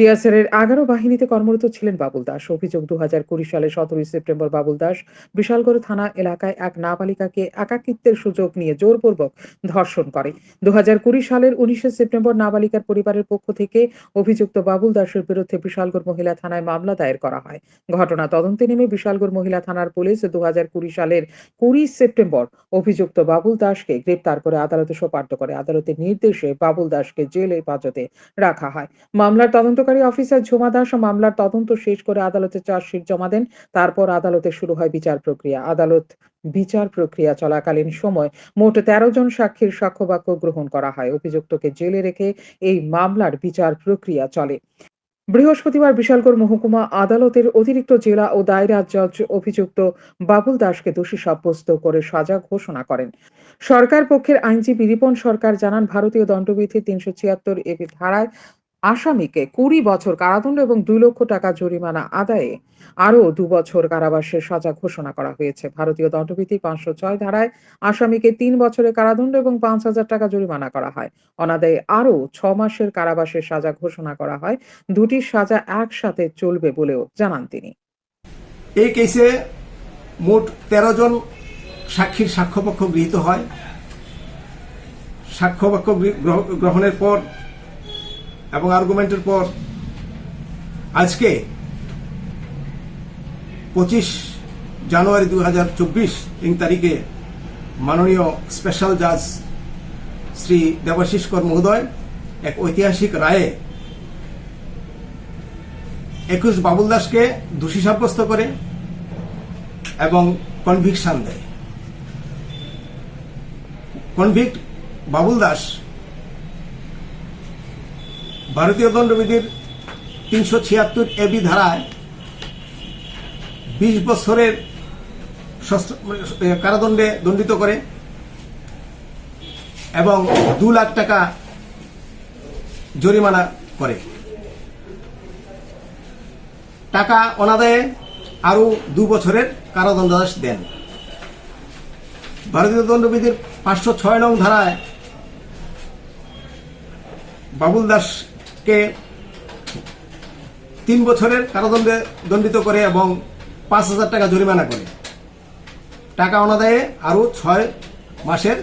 টিএসআরের এগারো বাহিনীতে কর্মরত ছিলেন বাবুল দাস। অভিযোগ দু হাজার কুড়ি সালে সতেরোই সেপ্টেম্বর বাবুল দাস বিশালগড় থানা এলাকায় এক নাবালিকাকে একাকিত্বের সুযোগ নিয়ে জোরপূর্বক ধর্ষণ করে। দু হাজার কুড়ি সালের উনিশে সেপ্টেম্বর নাবালিকার পরিবারের পক্ষ থেকে অভিযুক্ত বাবুল দাসের বিরুদ্ধে বিশালগড় মহিলা থানায় মামলা দায়ের করা হয়। ঘটনা তদন্তে নেমে বিশালগড় মহিলা থানার পুলিশ দু হাজার কুড়ি সালের কুড়ি সেপ্টেম্বর অভিযুক্ত বাবুল দাসকে গ্রেপ্তার করে আদালতে সোপার্দ করে। আদালতের নির্দেশে বাবুল দাসকে জেলে হেফাজতে রাখা হয়। মামলার তদন্তকারী অফিসার ঝুমা দাস মামলার তদন্ত শেষ করে আদালতে চার্জশিট জমা দেন। তারপর আদালতে শুরু হয় বিচার প্রক্রিয়া। আদালত বিচার প্রক্রিয়া চলাকালীন সময় মোট তেরো জন সাক্ষীর সাক্ষ্যবাক্য গ্রহণ করা হয়। অভিযুক্তকে জেলে রেখে এই মামলার বিচার প্রক্রিয়া চলে। বৃহস্পতিবার বিশালগড় মহকুমা আদালতের অতিরিক্ত জেলা ও দায়রা জজ অভিযুক্ত বাবুল দাসকে দোষী সাব্যস্ত করে সাজা ঘোষণা করেন। সরকার পক্ষের আইনজীবী রিপন সরকার জানান, ভারতীয় দণ্ডবিধির তিনশো ছিয়াত্তর এ ধারায় আসামিকে কুড়ি বছর কারাদণ্ড এবং দুই লক্ষ টাকা জরিমানা আদায়ে আরও দু বছর কারাবাসের সাজা ঘোষণা করা হয়েছে। ভারতীয় দণ্ডবিধি পাঁচশো ছয় ধারায় আসামিকে তিন বছরের কারাদণ্ড এবং পাঁচ হাজার টাকা জরিমানা করা হয়। অনাদায়ে আরও ছ মাসের কারাবাসের সাজা ঘোষণা করা হয়। দুটি সাজা একসাথে চলবে বলেও জানান তিনি। এই কেসে মোট তেরো জন সাক্ষীর সাক্ষ্যপক্ষ গৃহীত হয়। সাক্ষ্যপক্ষ গ্রহ- গ্রহ- গ্রহণের পর এবং আর্গুমেন্টের পর, আজকে পঁচিশ জানুয়ারি দু হাজার চব্বিশ তিন তারিখে মাননীয় স্পেশাল জাজ শ্রী দেবাশিস কর মহোদয় এক ঐতিহাসিক রায়ে একুশ বাবুল দাসকে দোষী সাব্যস্ত করে এবং কনভিকশন দেয়। কনভিক্ট বাবুল দাস ভারতীয় দণ্ডবিধির তিনশো ছিয়াত্তর এবি ধারায় বিশ বছরের কারাদণ্ডে দণ্ডিত করে এবং দু লাখ টাকা জরিমানা করে। টাকা অনাদায়ে আরও দু বছরের কারাদণ্ডাদেশ দেন। ভারতীয় দণ্ডবিধির পাঁচশো ছয় নং ধারায় বাবুল দাসকে তিন বছরের কারাদণ্ডে দণ্ডিত করে এবং পাঁচ হাজার টাকা জরিমানা করে। টাকা অনাদায়ে আরও ছয় মাসের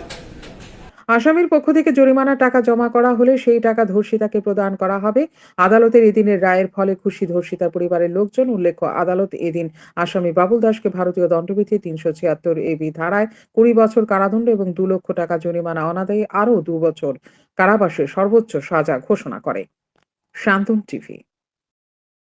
আসামির পক্ষ থেকে জরিমানা টাকা জমা করা হলে সেই টাকা ধর্ষিতাকে প্রদান করা হবে। আদালতের এদিনের রায়ের ফলে খুশি ধর্ষিতার পরিবারের লোকজন, উল্লেখ্য আদালত এদিন আসামি বাবুল দাসকে ভারতীয় দণ্ডবিধি তিনশো ছিয়াত্তর এবি ধারায় কুড়ি বছর কারাদণ্ড এবং দু লক্ষ টাকা জরিমানা অনাদায়ে আরও দু বছর কারাবাসে সর্বোচ্চ সাজা ঘোষণা করে। শান্তন টিভি